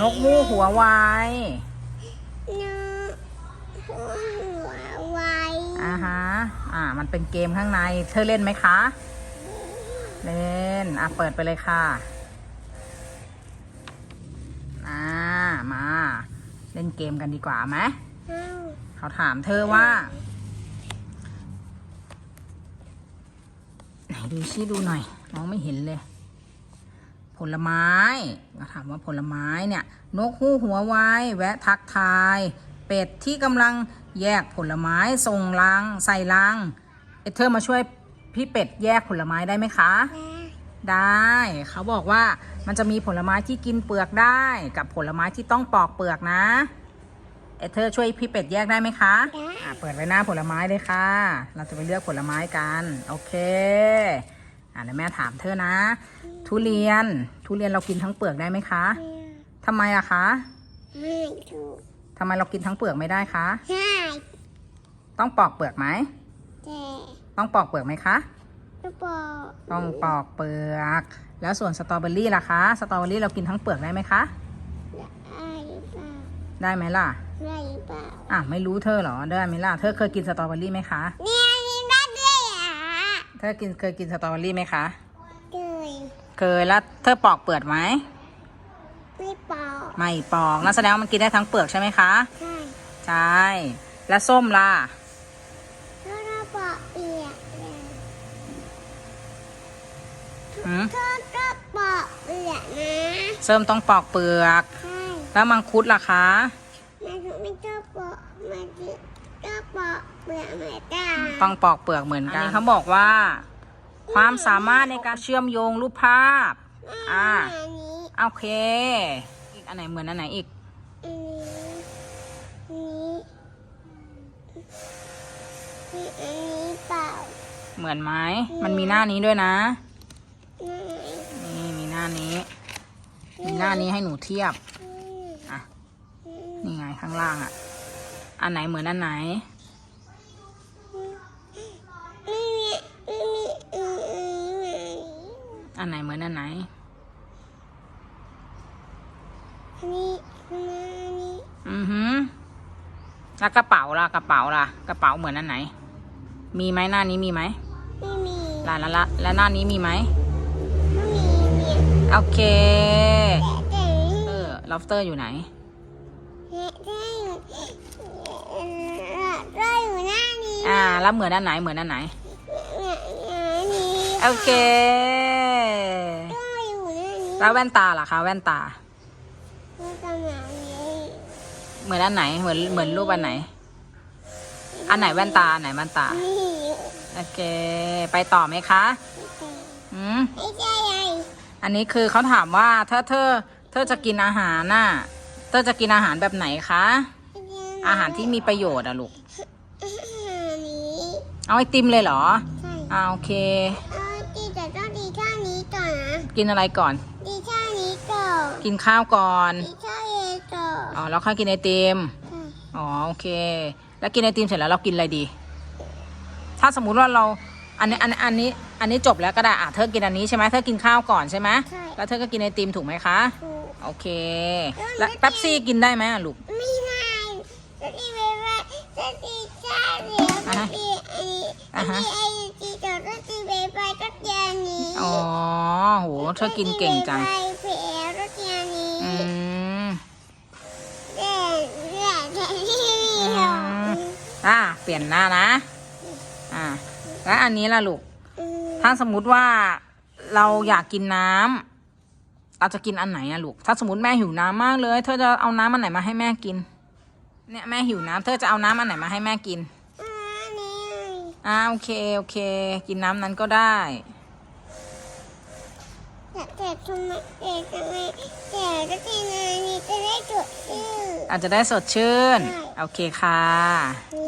นกมูหัวไวนกหัวไวอ่าฮะอ่า มันเป็นเกมข้างใน เธอเล่นไหมคะ เล่น อะ เปิดไปเลยค่ะ อ่า มา เล่นเกมกันดีกว่าไหมเอ้าเขาถามเธอว่า ไหนดูชิดูหน่อย น้องไม่เห็นเลย ผลไม้เขาถามว่าผลไม้เนี่ย นกฮูกหัวไวแวะทักทาย เป็ดที่กำลังแยกผลไม้ส่งลังใส่ลังเอเธอร์มาช่วยพี่เป็ดแยกผลไม้ได้ไหมคะแม่ได้เขาบอกว่ามันจะมีผลไม้ที่กินเปลือกได้กับผลไม้ที่ต้องปอกเปลือกนะ เอเธอร์ช่วยพี่เป็ดแยกได้ไหมคะอะเปิดไว้หน้าผลไม้เลยค่ะ เราจะไปเลือกผลไม้กัน โอเค อะเดี๋ยวแม่ถามเธอนะ ทุเรียน ทุเรียนเรากินทั้งเปลือกได้ไหมคะทำไมอะคะไม่ถูกทำไมเรากินทั้งเปลือกไม่ได้คะใช่ต้องปอกเปลือกไหมแต่ต้องปอกเปลือกไหมคะก็บอกต้องปอกเปลือก แล้วส่วนสตรอเบอรี่ล่ะคะสตรอเบอรี่เรากินทั้งเปลือกได้ไหมคะได้หรือเปล่าได้ไหมล่ะได้หรือเปล่าอะไม่รู้เธอเหรอได้ไหมล่ะเธอเคยกินสตรอเบอรี่ไหมคะเนี่ยนี่ได้ด้วยเหรอ เธอกินเคยกินสตรอเบอรี่ไหมคะเลยเคยแล้วเธอปอกเปลือกไหม ไม่บอก ไม่ปอกนั่นแสดงว่ามันกินได้ทั้งเปลือกใช่ไหมคะ ใช่ ใช่ แล้วส้มล่ะถ้าเราบอกเอียดเลยหืมถ้าก็บอกเอียดนะส้มต้องปอกเปลือก ใช่แล้วมังคุดล่ะคะ มันไม่ชอบบอกมันจะบอกเปลือกเหมือนกัน ต้องปอกเปลือกเหมือนกันอันนี้เขาบอกว่า ความสามารถในการเชื่อมโยงรูปภาพ อ่าอันนี้โอเค อีกอันไหนเหมือนอันไหนอีกอันนี้อันนี้มีอันนี้เปล่าเหมือนไหมมันมีหน้านี้ด้วยนะนี่นี่มีหน้านี้ มีหน้านี้ให้หนูเทียบ อะ นี่ไงข้างล่างอะ อันไหนเหมือนอันไหน ไม่มีไม่มีอืมอืม อันไหนเหมือนอันไหนอันนี้อันนี้อันนี้อือหือแล้วกระเป๋าล่ะกระเป๋าล่ะ กระเป๋าเหมือนอันไหน มีไหมหน้านี้มีไหมไม่มีล่ะแล้วละแล้วหน้านี้มีไหมไม่มีเนี่ยโอเคแต่แต่เออ lobster อยู่ไหน ได้อยู่ได้อยู่หน้านี้อ่า แล้วเหมือนอันไหนเหมือนอันไหนอันนี้ โอเคได้อยู่หน้านี้ แล้วแว่นตาล่ะคะแว่นตาแล้วก็หมานี้เหมือนอันไหนเหมือนเหมือนรูปอันไหน อันไหนแว่นตาอันไหนแว่นตานี่โอเค ไปต่อไหมคะอืมไม่ใช่ไงอันนี้คือเขาถามว่าถ้าเธอ เธอจะกินอาหารน่ะ เธอจะกินอาหารแบบไหนคะ อาหารที่มีประโยชน์อะลูกอันนี้เอาไอติมเลยเหรอใช่อ่าโอเค เอาดีแต่ต้องดีท่านี้ก่อนนะ กินอะไรก่อนดีท่านี้ก่อนกินข้าวก่อนดีท่าเอก่อนอ๋อแล้วค่อยกินไอติมใช่อ๋อโอเค แล้วกินไอติมเสร็จแล้วเรากินอะไรดี ถ้าสมมุติว่าเราอันนี้อันอันนี้อันนี้จบแล้วก็ได้อะเธอกินอันนี้ใช่ไหมเธอกินข้าวก่อนใช่ไหมใช่แล้วเธอก็กินไอติมถูกไหมคะถูกโอเค แล้วแป๊บซี่กินได้ไหมอะลูกไม่ได้จะดีไปไปจะดีชาเดียวอ่าจะฮะดีอันนี้อ่าจะฮะดีไอ้ดีแต่จะดีไปไปก็เจอนี้อ๋อ โหเธอกินเก่งจังไปไปก็เจอนี้อืมแต่แต่แต่ที่อืหรอมอะเปลี่ยนหน้านะ อะแล้วอันนี้ล่ะลูกอืมถ้าสมมุติว่าเราอยากกินน้ำเราจะกินอันไหนอะลูก ถ้าสมมติแม่หิวน้ำมากเลย เธอจะเอาน้ำอันไหนมาให้แม่กิน เนี่ยแม่หิวน้ำเธอจะเอาน้ำอันไหนมาให้แม่กินอันนี้อ่าโอเค โอเค กินน้ำนั้นก็ได้ แต่ทำไมแต่ทำไมแต่ก็กินอันนี้จะได้จดชื่ออาจจะได้สดชื่น โอเคค่ะอืม